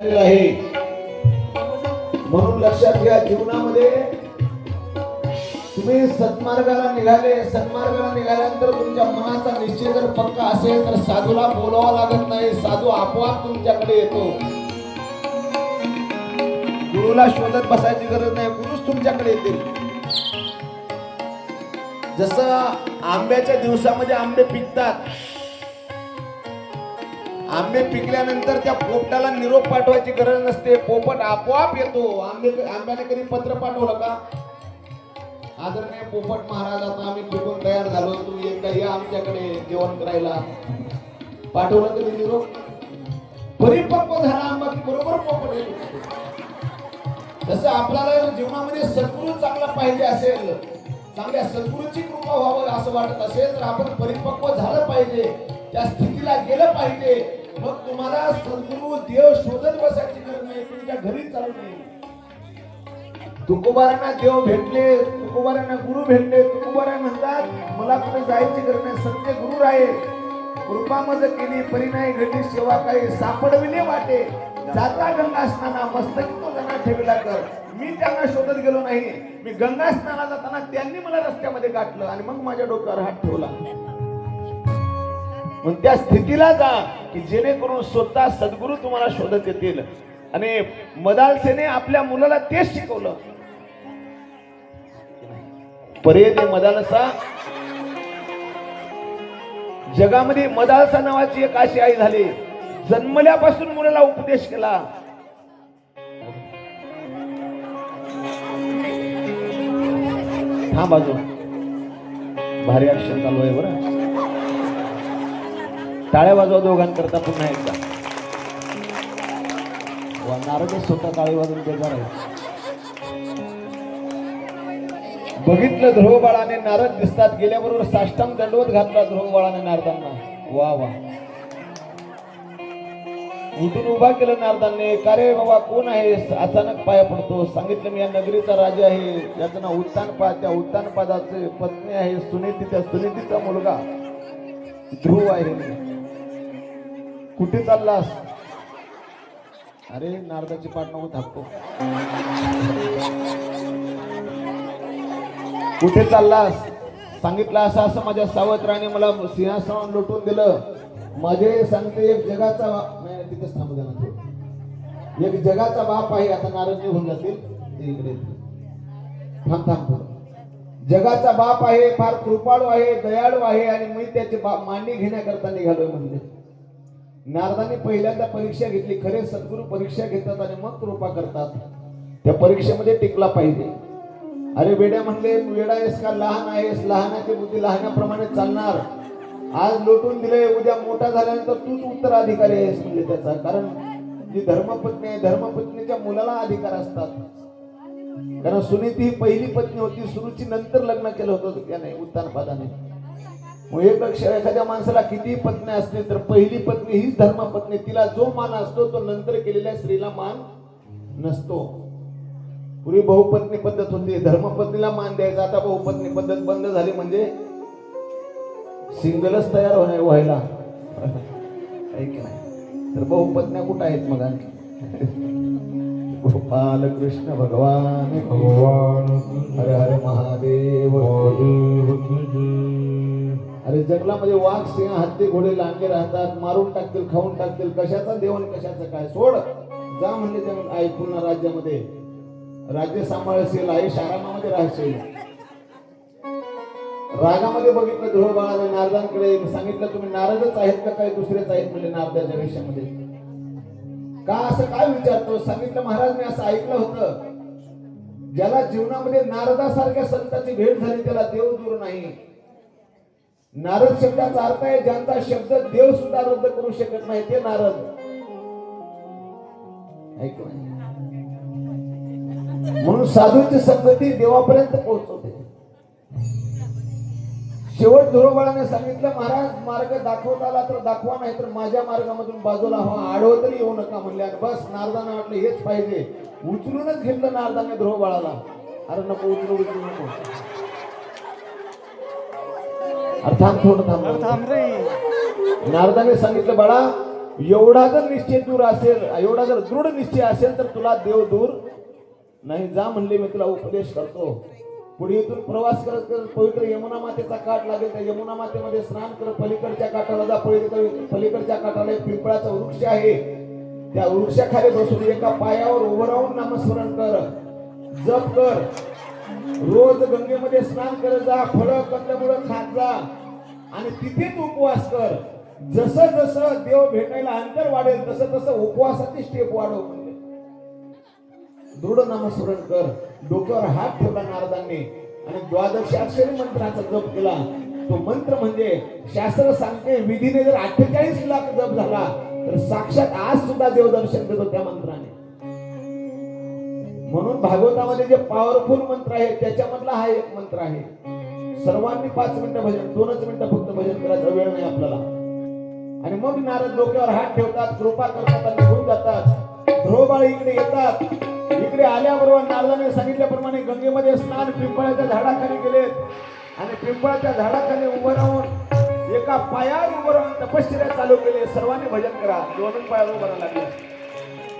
आहे. म्हणून लक्षात घ्या जीवनामध्ये तुम्ही सत्मार्गाला निघाले सन्मार्गाला निघाल्यानंतर तुमच्या मनाचा निश्चय जर पक्का असेल तर साधूला बोलावा लागत नाही साधू आपोआप तुमच्याकडे येतो. गुरुला शोधत बसायची गरज नाही गुरुच तुमच्याकडे येतील. जसं आंब्याच्या दिवसामध्ये आंबे पिकतात आंबे पिकल्यानंतर त्या पोपटाला निरोप पाठवायची गरज नसते. पोपट आपोआप येतो. आंबे आंब्याने कधी पत्र पाठवलं का? आदरणीय पोपट महाराज आता आम्ही पिकून तयार झालो. तुम्ही एकदा या आमच्याकडे जेवण करायला. पाठवलं कधी निरोप? परिपक्व झाला आंबा की बरोबर पोपट येतो. जसं आपल्याला जीवनामध्ये सद्गुरू चांगला पाहिजे असेल चांगल्या सद्गुरूची कृपा व्हावं असं वाटत असेल तर आपण परिपक्व झालं पाहिजे. त्या स्थितीला गेलं पाहिजे. मग तुम्हाला सद्गुरु देव शोधत बसायची गरज नाही तुमच्या घरी चालू नाही. तुकोबारांना देव भेटले तुकोबारांना गुरु भेटले तुकोबारा म्हणतात मला कुठे जायची गरज नाही सत्य गुरु राहील कृपा मज केली परिणाय घडली सेवा काही सापडविले वाटे. जाता गंगा स्नाना मस्तकी तो त्यांना ठेवला कर. मी त्यांना शोधत गेलो नाही. मी गंगा स्नाना जाताना त्यांनी मला रस्त्यामध्ये गाठलं आणि मग माझ्या डोक्यावर हात ठेवला. म्हणून त्या स्थितीला जा की जेणेकरून स्वतः सद्गुरू तुम्हाला शोधत येतील. आणि मदालसेने आपल्या मुलाला तेच शिकवलं. पर्यदे मदालसा. जगामध्ये मदालसा नावाची एक अशी आई झाली. जन्मल्यापासून मुलाला उपदेश केला. हा बाजू भारी ऍक्शन चालू आहे बरं. टाळ्या वाजवा दोघांकरता पुन्हा एकदा. वा, स्वतः टाळी वाजून बेजार आहे बघितलं ध्रुव बाळाने नारद दिसतात गेल्याबरोबर साष्टांग दंडवत घातला ध्रुव बाळाने नारदांना. वा वा. उठून उभा केलं नारदांनी का रे बाबा कोण आहे अचानक पाया पडतो. सांगितलं मी या नगरीचा राजा आहे. याचं नाव उत्तानपाद त्या उत्तानपादाचे पत्नी आहे सुनीती त्या सुनीतीचा मुलगा. ध्रुव आहे कुठे चाललास? अरे नारदाची पाठ नको थापतो कुठे चाललास? सांगितलं असं असं माझ्या सावत्राने मला सिंहासन लुटून दिलं. माझे सांगते एक जगाचा बा- तिथेच थांबू द्या एक जगाचा बाप आहे आता नारद होऊन जातील. ते इकडे थांब थांब जगाचा बाप आहे फार कृपाळू आहे दयाळू आहे आणि मी त्याची बाप मांडी घेण्याकरता निघालोय म्हणजे नारदाने पहिल्यांदा परीक्षा घेतली खरे सद्गुरू परीक्षा घेतात आणि मग कृपा करतात. त्या परीक्षेमध्ये टिकला पाहिजे. अरे वेड्या म्हणले वेडा आहेस का लहान आहेस? लहानाची बुद्धी लहानाप्रमाणे चालणार. आज लोटून दिले उद्या मोठा झाल्यानंतर तूच उत्तराधिकारी आहेस म्हणजे त्याचा. कारण जी धर्मपत्नी आहे धर्मपत्नीच्या मुलाला अधिकार असतात. कारण सुनीती ही पहिली पत्नी होती सुरुची नंतर लग्न केलं होतं त्याने उत्तानपादाने मग एक लक्ष एखाद्या माणसाला किती पत्नी असते तर पहिली पत्नी हीच धर्मपत्नी. तिला जो मान असतो तो नंतर केलेल्या स्त्रीला मान नसतो. पूर्वी बहुपत्नी पद्धत होती. धर्मपत्नीला मान द्यायचा आता बहुपत्नी पद्धत बंद झाली म्हणजे सिंगलच तयार होणार व्हायला. की नाही? तर बहुपत्न्या कुठं आहेत मग आणखी? गोपाल कृष्ण भगवान. भगवान. हर हर महादेव. अरे जंगलामध्ये वाघ सिंह हत्ती घोडे लांगे राहतात मारून टाकतील खाऊन टाकतील कशाचा देव आणि कशाचं काय? सोड. जा म्हणले जंगल आई पुन्हा राज्यामध्ये. राज्य सांभाळशील आई शारामामध्ये राहशील. रागामध्ये बघितलं ध्रुव बाळाने नारदांकडे सांगितलं तुम्ही नारदच आहेत का काय? दुसरेच आहेत म्हणजे नारदाच्या वेशामध्ये. का असं काय विचारतो सांगितलं महाराज मी असं ऐकलं होतं. ज्याला जीवनामध्ये नारदासारख्या संताची भेट झाली त्याला देव दूर नाही. नारद शब्दाचा अर्थ आहे ज्यांचा शब्द देव सुद्धा रद्द करू शकत नाही ते नारद. ऐकू म्हणून साधूची संगती देवापर्यंत पोहोचवते. शेवट धुरोबाळाने सांगितलं महाराज मार्ग दाखवता आला तर दाखवा नाही तर माझ्या मार्गामधून बाजूला हवा. आडवं तरी येऊ नका म्हणले बस नारदानं वाटलं हेच पाहिजे. उचलूनच घेतलं नारदाने ध्रुवबाळाला अरे नको उचलू उचलू नको. थांब थोडं थांब. नारदाने सांगितलं बाळा एवढा जर निश्चय दूर असेल एवढा जर दृढ निश्चय असेल तर तुला देव दूर नाही. जा म्हणले मी तुला उपदेश करतो. पुढे इथून प्रवास करत करत पवित्र यमुना मातेचा काठ लागेल. त्या यमुना मातेमध्ये स्नान करत पलीकडच्या काठाला जा. पलीकडे पलीकडच्या काठाला एक पिंपळाचा वृक्ष आहे. त्या वृक्षाखाली बसून एका पायावर उभं राहून नामस्मरण कर. जप कर. रोज गंगेमध्ये स्नान करत जा फळं कंदमुळं खात जा. आणि तिथेच उपवास कर. जसं जसं देव भेटायला अंतर वाढेल तसं तसं उपवासाची स्टेप वाढव म्हणजे दृढ नामस्मरण कर. डोक्यावर हात ठेवला नारदांनी. आणि द्वादश अक्षरी मंत्राचा जप केला. तो मंत्र म्हणजे शास्त्र सांगते विधीने जर अठ्ठेचाळीस लाख जप झाला तर साक्षात आज सुद्धा देवदर्शन देतो त्या मंत्राने. म्हणून भागवतामध्ये जे पॉवरफुल मंत्र आहे त्याच्यामधला हा एक मंत्र आहे. सर्वांनी पाच मिनिटं भजन दोनच मिनिटं फक्त भजन करायचा वेळ नाही आपल्याला. आणि मग नारद डोक्यावर हात ठेवतात कृपा करतात आणि घेऊन जातात. ध्रुवबाळ इकडे येतात. इकडे आल्याबरोबर नारदाने सांगितल्याप्रमाणे गंगेमध्ये स्नान पिंपळाच्या झाडाखाली गेलेत आणि पिंपळाच्या झाडाखाली उभं राहून एका पायावर उभं राहून तपश्चर्या चालू केले. सर्वांनी भजन करा. दोन पायावर उभं राहायला लागले.